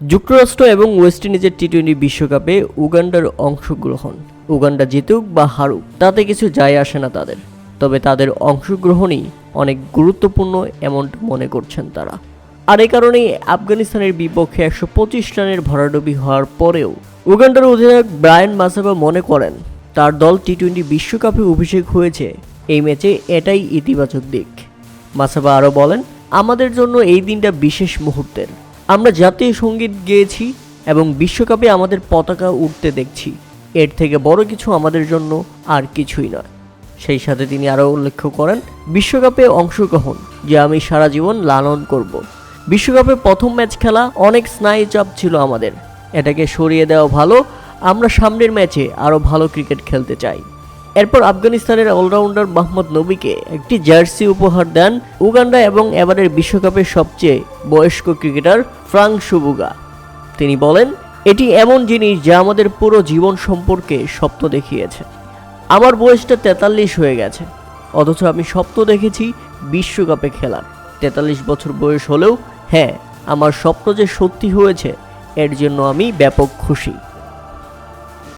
যুক্তরাষ্ট্র এবং ওয়েস্ট ইন্ডিজের টি টোয়েন্টি বিশ্বকাপে উগান্ডার অংশগ্রহণ। উগান্ডা জিতুক বা হারুক, তাতে কিছু যায় আসে না তাদের। তবে তাদের অংশগ্রহণই অনেক গুরুত্বপূর্ণ, এমন মনে করছেন তারা। আর এই কারণেই আফগানিস্তানের বিপক্ষে একশো পঁচিশ রানের ভরাডুবি হওয়ার পরেও উগান্ডার অধিনায়ক ব্রায়ান মাসাবা মনে করেন, তার দল টি টোয়েন্টি বিশ্বকাপে অভিষেক হয়েছে। এই ম্যাচে এটাই ইতিবাচক দিক। মাসাবা আরও বলেন, আমাদের জন্য এই দিনটা বিশেষ মুহূর্তের। আমরা জাতীয় সংগীত গেয়েছি এবং বিশ্বকাপে আমাদের পতাকা উঠতে দেখছি। এর থেকে বড় কিছু আমাদের জন্য আর কিছুই নয়। সেই সাথে তিনি আরও উল্লেখ করেন, বিশ্বকাপে অংশগ্রহণ, যে আমি সারা জীবন লালন করব। বিশ্বকাপে প্রথম ম্যাচ খেলা অনেক স্নায়ু চাপ ছিল আমাদের। এটাকে সরিয়ে দেওয়া ভালো, আমরা সামনের ম্যাচে আরও ভালো ক্রিকেট খেলতে চাই। এরপর আফগানিস্তানের অলরাউন্ডার মোহাম্মদ নবীকে একটি জার্সি উপহার দেন উগান্ডা এবং এবারের বিশ্বকাপের সবচেয়ে বয়স্ক ক্রিকেটার ফ্রাঙ্ক সুবুগা। তিনি বলেন, এটি এমন জিনিস যা আমাদের পুরো জীবন সম্পর্কে স্বপ্ন দেখিয়েছে। আমার বয়সটা তেতাল্লিশ হয়ে গেছে, অথচ আমি স্বপ্ন দেখেছি বিশ্বকাপে খেলার। তেতাল্লিশ বছর বয়স হলেও হ্যাঁ আমার স্বপ্ন যে সত্যি হয়েছে, এর জন্য আমি ব্যাপক খুশি।